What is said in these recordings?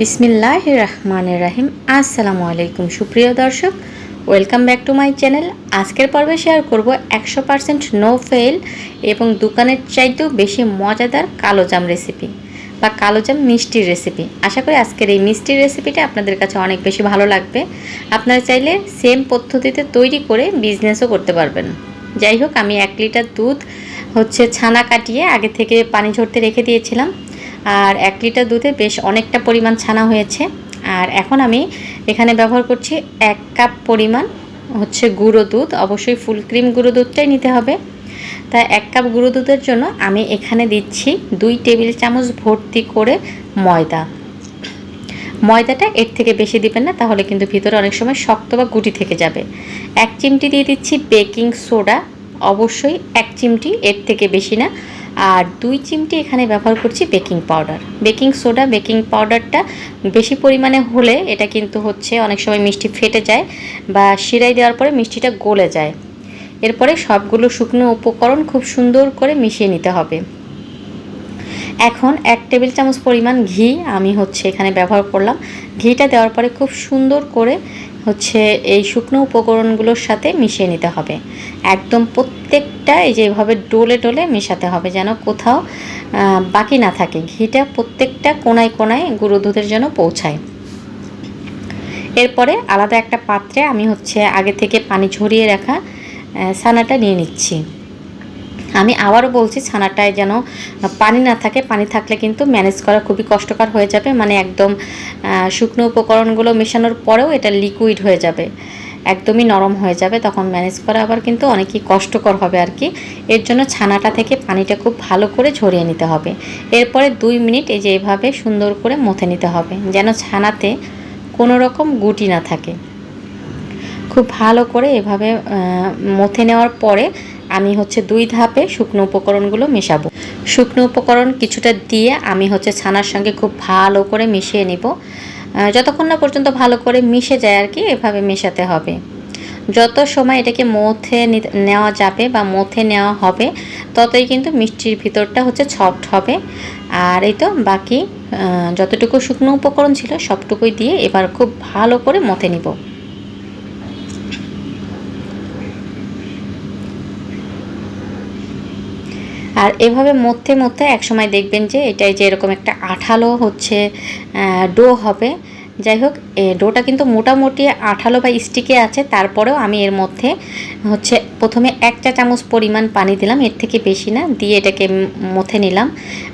বিসমিল্লাহ রহমানের রাহিম। আসসালামু আলাইকুম সুপ্রিয় দর্শক, welcome back to my channel. আজকের পর্বে শেয়ার করব একশো পারসেন্ট নো ফেল এবং দোকানের চাইতেও বেশি মজাদার কালোজাম রেসিপি বা কালোজাম মিষ্টির রেসিপি। আশা করি আজকের এই মিষ্টির রেসিপিটা আপনাদের কাছে অনেক বেশি ভালো লাগবে। আপনারা চাইলে সেম পদ্ধতিতে তৈরি করে বিজনেসও করতে পারবেন। যাই হোক, আমি এক লিটার দুধ হচ্ছে ছানা কাটিয়ে আগে থেকে পানি ঝরতে রেখে দিয়েছিলাম। আর এক লিটার দুধে বেশ অনেকটা পরিমাণ ছানা হয়েছে। আর এখন আমি এখানে ব্যবহার করছি এক কাপ পরিমাণ হচ্ছে গুঁড়ো দুধ। অবশ্যই ফুল ক্রিম গুঁড়ো দুধটাই নিতে হবে। তাই এক কাপ গুঁড়ো দুধের জন্য আমি এখানে দিচ্ছি দুই টেবিল চামচ ভর্তি করে ময়দা। ময়দাটা এর থেকে বেশি দিবেন না, তাহলে কিন্তু ভিতরে অনেক সময় শক্ত বা গুটি থেকে যাবে। এক চিমটি দিয়ে দিচ্ছি বেকিং সোডা। অবশ্যই এক চিমটি এর থেকে বেশি না। আর দুই চিমটি এখানে ব্যবহার করছি baking powder. Baking soda, baking পাউডারটা বেশি পরিমাণে হলে এটা কিন্তু হচ্ছে অনেক সময় মিষ্টি ফেটে যায় বা শিরাই দেওয়ার পরে মিষ্টিটা গলে যায়। এরপরে সবগুলো শুকনো উপকরণ খুব সুন্দর করে মিশিয়ে নিতে হবে। এখন এক টেবিল চামচ পরিমাণ ঘি আমি হচ্ছে এখানে ব্যবহার করলাম। ঘিটা দেওয়ার পরে খুব সুন্দর করে হচ্ছে এই শুকনো উপকরণগুলোর সাথে মিশিয়ে নিতে হবে। একদম প্রত্যেকটা এই যে এভাবে ডোলে ডোলে মেশাতে হবে যেন কোথাও বাকি না থাকে। ঘিটা প্রত্যেকটা কোনায় কোনায় গুঁড়ো দুধের জন্য পৌঁছায়। এরপরে আলাদা একটা পাত্রে আমি হচ্ছে আগে থেকে পানি ঝরিয়ে রাখা সানাটা নিয়ে নিচ্ছি। আমি আবারও বলছি, ছানাটায় যেন পানি না থাকে। পানি থাকলে কিন্তু ম্যানেজ করা খুবই কষ্টকর হয়ে যাবে। মানে একদম শুকনো উপকরণগুলো মেশানোর পরেও এটা লিকুইড হয়ে যাবে। একদমই নরম হয়ে যাবে। তখন ম্যানেজ করা আবার কিন্তু অনেকই কষ্টকর হবে আর কি। এর জন্য ছানাটা থেকে পানিটা খুব ভালো করে ঝরিয়ে নিতে হবে। এরপরে দুই মিনিট এই যে এভাবে সুন্দর করে মথে নিতে হবে, যেন ছানাতে কোনো রকম গুটি না থাকে। খুব ভালো করে এভাবে মথে নেওয়ার পরে আমি হচ্ছে দুই ধাপে শুকনো উপকরণগুলো মেশাবো। শুকনো উপকরণ কিছুটা দিয়ে আমি হচ্ছে ছানার সঙ্গে খুব ভালো করে মিশিয়ে নিব। যতক্ষণ না পর্যন্ত ভালো করে মিশে যায় আর কি, এভাবে মেশাতে হবে। যত সময় এটাকে মথে নেওয়া যাবে বা মথে নেওয়া হবে, ততই কিন্তু মিষ্টির ভিতরটা হচ্ছে সফট হবে। আর এই তো বাকি যতটুকু শুকনো উপকরণ ছিল সবটুকুই দিয়ে এবার খুব ভালো করে মথে নিব। আর এভাবে মধ্যে মধ্যে একসময় দেখবেন যে এটাই যে এরকম একটা আঠালো হচ্ছে ডো হবে যাই হোক ডোটা কিন্তু মোটামুটি আঠালো বা স্টিকে আছে, তারপরেও আমি এর মধ্যে হচ্ছে প্রথমে এক চা চামচ পরিমাণ পানি দিলাম, এর থেকে বেশি না, দিয়ে এটাকে মথে নিলাম।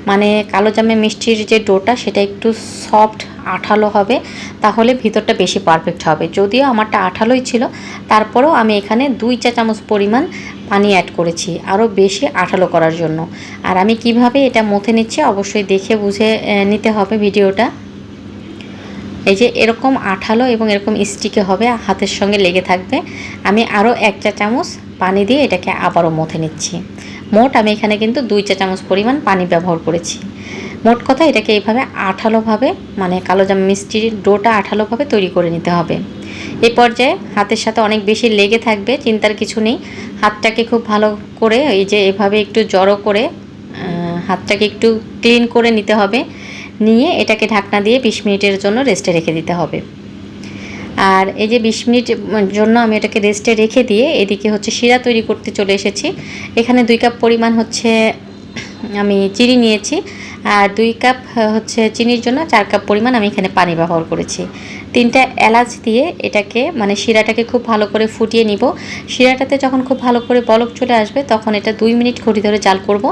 মানে কালো জামে মিষ্টির যে ডোটা, সেটা একটু সফট আঠালো হবে, তাহলে ভিতরটা বেশি পারফেক্ট হবে। যদিও আমারটা আঠালোই ছিল, তারপরেও আমি এখানে দুই চা চামচ পরিমাণ পানি অ্যাড করেছি, আরও বেশি আঠালো করার জন্য। আর আমি কীভাবে এটা মথে নিচ্ছি, অবশ্যই দেখে বুঝে নিতে হবে ভিডিওটা। এই যে এরকম আঠালো এবং এরকম স্টিকে হবে, হাতের সঙ্গে লেগে থাকবে। আমি আরও এক চা চামচ পানি দিয়ে এটাকে আবারও মথে নিচ্ছি। মোট আমি এখানে কিন্তু দুই চা চামচ পরিমাণ পানি ব্যবহার করেছি। মোট কথা এটাকে এইভাবে আঠালোভাবে মানে কালো জাম মিষ্টির ডোটা আঠালোভাবে তৈরি করে নিতে হবে। এই পর্যায়ে হাতের সাথে অনেক বেশি লেগে থাকবে, চিন্তার কিছু নেই। হাতটাকে খুব ভালো করে এই যে এভাবে একটু জড়ো করে হাতটাকে একটু ক্লিন করে নিতে হবে। নিয়ে এটাকে ঢাকনা দিয়ে বিশ মিনিটের জন্য রেস্টে রেখে দিতে হবে। আর এই যে বিশ মিনিট জন্য আমি এটাকে রেস্টে রেখে দিয়ে এদিকে হচ্ছে শিরা তৈরি করতে চলে এসেছি। এখানে দুই কাপ পরিমাণ হচ্ছে আমি চিনি নিয়েছি। আর দুই কাপ হচ্ছে চিনির জন্য চার কাপ পরিমাণ আমি এখানে পানি ব্যবহার করেছি। তিনটা এলাচ দিয়ে এটাকে মানে শিরাটাকে খুব ভালো করে ফুটিয়ে নিব। শিরাটাতে যখন খুব ভালো করে বলক চলে আসবে, তখন এটা দুই মিনিট ঘড়ি ধরে জাল করব।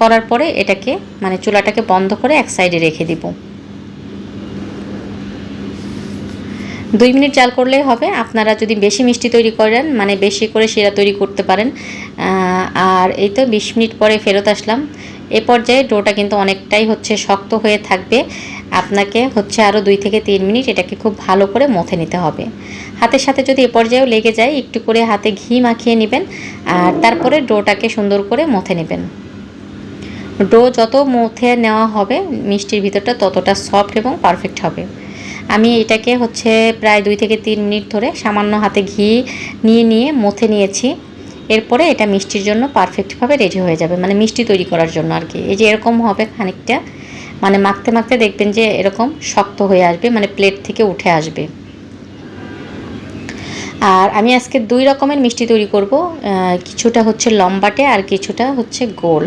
করার পরে এটাকে মানে চুলাটাকে বন্ধ করে এক সাইডে রেখে দিব। দুই মিনিট জাল করলেই হবে। আপনারা যদি বেশি মিষ্টি তৈরি করেন মানে বেশি করে শিরা তৈরি করতে পারেন। আর এই তো বিশ মিনিট পরে ফেরত আসলাম। এ পর্যায়ে ডোটা কিন্তু অনেকটাই হচ্ছে শক্ত হয়ে থাকবে। আপনাকে হচ্ছে আরও দুই থেকে তিন মিনিট এটাকে খুব ভালো করে মথে নিতে হবে। হাতের সাথে যদি এ পর্যায়েও লেগে যায়, একটু করে হাতে ঘি মাখিয়ে নেবেন আর তারপরে ডোটাকে সুন্দর করে মথে নেবেন। ডো যত মথে নেওয়া হবে, মিষ্টির ভিতরটা ততটা সফট এবং পারফেক্ট হবে। আমি এটাকে হচ্ছে প্রায় দুই থেকে তিন মিনিট ধরে সামান্য হাতে ঘি নিয়ে নিয়ে মথে নিয়েছি। এরপরে এটা মিষ্টির জন্য পারফেক্টভাবে রেডি হয়ে যাবে মানে মিষ্টি তৈরি করার জন্য আর কি। এই যে এরকম হবে খানিকটা মানে মাখতে মাখতে দেখবেন যে এরকম শক্ত হয়ে আসবে মানে প্লেট থেকে উঠে আসবে। আর আমি আজকে দুই রকমের মিষ্টি তৈরি করব কিছুটা হচ্ছে লম্বাটে আর কিছুটা হচ্ছে গোল।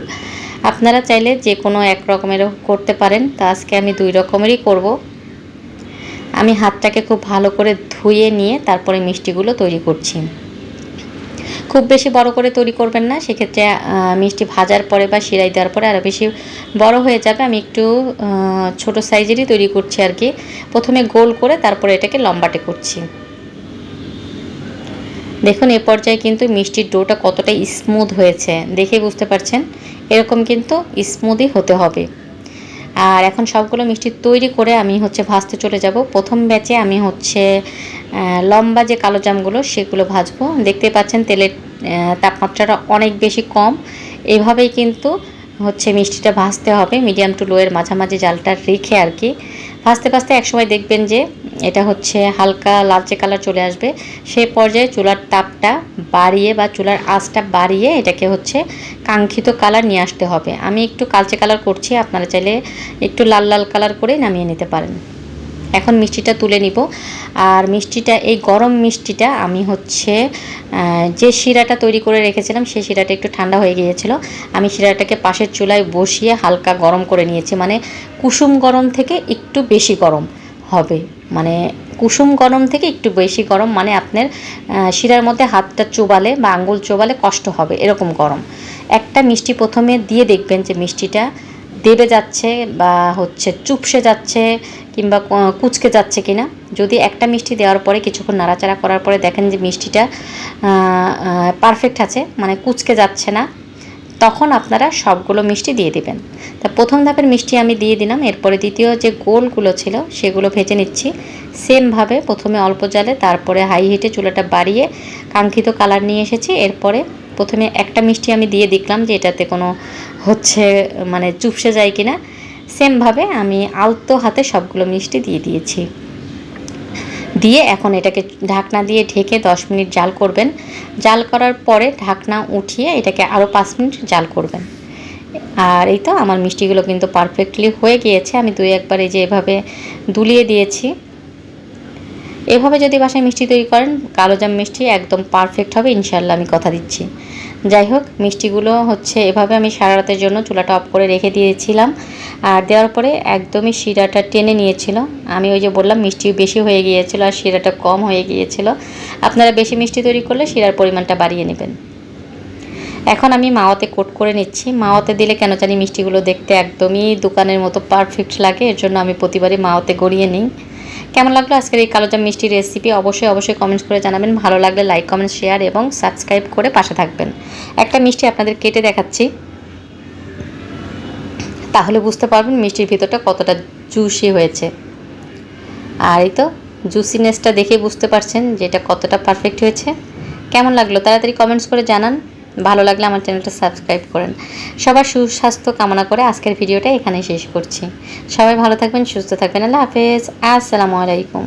আপনারা চাইলে যে কোনো এক রকমেরও করতে পারেন, তা আজকে আমি দুই রকমেরই করব। আমি হাতটাকে খুব ভালো করে ধুয়ে নিয়ে তারপরে মিষ্টিগুলো তৈরি করছি। খুব বেশি বড় করে তৈরি করবেন না। সেক্ষেত্রে মিষ্টি ভাজার পরে বা শিরাই দেওয়ার পরে আরও বেশি বড় হয়ে যাবে। আমি একটু ছোট সাইজেরই তৈরি করছি আর কি। প্রথমে গোল করে তারপরে এটাকে লম্বাটে করছি। দেখুন, এ পর্যায়ে কিন্তু মিষ্টির ডোটা কতটা স্মুথ হয়েছে। দেখে বুঝতে পারছেন? এরকম কিন্তু স্মুথই হতে হবে। আর এখন সবগুলো মিষ্টি তৈরি করে আমি হচ্ছে ভাজতে চলে যাব। প্রথম ব্যাচে আমি হচ্ছে লম্বা যে কালো জামগুলো সেগুলো ভাজবো। দেখতে পাচ্ছেন তেলের তাপমাত্রাটা অনেক বেশি কম। এভাবেই কিন্তু হচ্ছে মিষ্টিটা ভাজতে হবে। মিডিয়াম টু লোয়ের মাঝামাঝি জালটা রেখে আর কি। ভাজতে ভাজতে একসময় দেখবেন যে এটা হচ্ছে হালকা লালচে কালার চলে আসবে। সে পর্যায়ে চুলার তাপটা বাড়িয়ে বা চুলার আঁচটা বাড়িয়ে এটাকে হচ্ছে কাঙ্ক্ষিত কালার নিয়ে আসতে হবে। আমি একটু কালচে কালার করছি, আপনারা চাইলে একটু লাল লাল কালার করেই নামিয়ে নিতে পারেন। এখন মিষ্টিটা তুলে নিব। আর মিষ্টিটা, এই গরম মিষ্টিটা আমি হচ্ছে যে শিরাটা তৈরি করে রেখেছিলাম, সেই শিরাটা একটু ঠান্ডা হয়ে গিয়েছিল। আমি শিরাটাকে পাশের চুলায় বসিয়ে হালকা গরম করে নিয়েছি। মানে কুসুম গরম থেকে একটু বেশি গরম হবে। মানে কুসুম গরম থেকে একটু বেশি গরম মানে আপনার শিরার মধ্যে হাতটা চোবালে বা আঙ্গুল চোবালে কষ্ট হবে, এরকম গরম। একটা মিষ্টি প্রথমে দিয়ে দেখবেন যে মিষ্টিটা দেবে যাচ্ছে বা হচ্ছে চুপসে যাচ্ছে কিংবা কুচকে যাচ্ছে কিনা, যদি একটা মিষ্টি দেওয়ার পরে কিছুক্ষণ নাড়াচাড়া করার পরে দেখেন যে মিষ্টিটা পারফেক্ট আছে মানে কুচকে যাচ্ছে না, তখন আপনারা সবগুলো মিষ্টি দিয়ে দিবেন। তা প্রথম ধাপের মিষ্টি আমি দিয়ে দিলাম, এরপরে দ্বিতীয় যে গোলগুলো ছিল সেগুলো ভেজে নিচ্ছি। সেমভাবে প্রথমে অল্প জালে, তারপরে হাই হিটে চুলাটা বাড়িয়ে কাঙ্ক্ষিত কালার নিয়ে এসেছি, এরপরে প্রথমে একটা মিষ্টি আমি দিয়ে দেখলাম যে এটাতে কোনো হচ্ছে মানে চুপসে যায় কিনা। সেমভাবে আমি আলতো হাতে সবগুলো মিষ্টি দিয়ে দিয়েছি। দিয়ে এখন এটাকে ঢাকনা দিয়ে ঢেকে দশ মিনিট জাল করবেন। জাল করার পরে ঢাকনা উঠিয়ে এটাকে আরও পাঁচ মিনিট জাল করবেন। আর এই তো আমার মিষ্টিগুলো কিন্তু পারফেক্টলি হয়ে গিয়েছে। আমি দুই একবার এই যে এভাবে দুলিয়ে দিয়েছি। এভাবে যদি বাসায় মিষ্টি তৈরি করেন কালোজাম মিষ্টি একদম পারফেক্ট হবে ইনশাল্লাহ আমি কথা দিচ্ছি। যাই হোক, মিষ্টিগুলো হচ্ছে এভাবে আমি সারা রাতের জন্য চুলাটা অফ করে রেখে দিয়েছিলাম। আর দেওয়ার পরে একদমই শিরাটা টেনে নিয়েছিল। আমি ওই যে বললাম মিষ্টি বেশি হয়ে গিয়েছিল আর শিরাটা কম হয়ে গিয়েছিল। আপনারা বেশি মিষ্টি তৈরি করলে শিরার পরিমাণটা বাড়িয়ে নেবেন। এখন আমি মাওয়াতে কোট করে নিচ্ছি। মাওয়াতে দিলে কেন জানি মিষ্টিগুলো দেখতে একদমই দোকানের মতো পারফেক্ট লাগে। এর জন্য আমি প্রতিবারই মাওয়াতে গড়িয়ে নিই। কেমন লাগল আজকের এই কালোজাম মিষ্টি রেসিপি অবশ্যই অবশ্যই কমেন্টস করে জানাবেন। ভালো লাগলে লাইক কমেন্ট শেয়ার এবং সাবস্ক্রাইব করে পাশে থাকবেন। একটা মিষ্টি আপনাদের কেটে দেখাচ্ছি। তাহলে বুঝতে পারবেন মিষ্টির ভিতরটা কতটা জুসি হয়েছে। আর এই তো জুসিনেসটা দেখে বুঝতে পারছেন যে এটা কতটা পারফেক্ট হয়েছে। কেমন লাগল? তাড়াতাড়ি কমেন্টস করে জানান। ভালো লাগলে আমার চ্যানেলটা সাবস্ক্রাইব করেন। সবার সুস্বাস্থ্য কামনা করে আজকের ভিডিওটা এখানে শেষ করছি। সবাই ভালো থাকবেন, সুস্থ থাকবেন। আল্লাহ হাফেজ। আসসালামু আলাইকুম।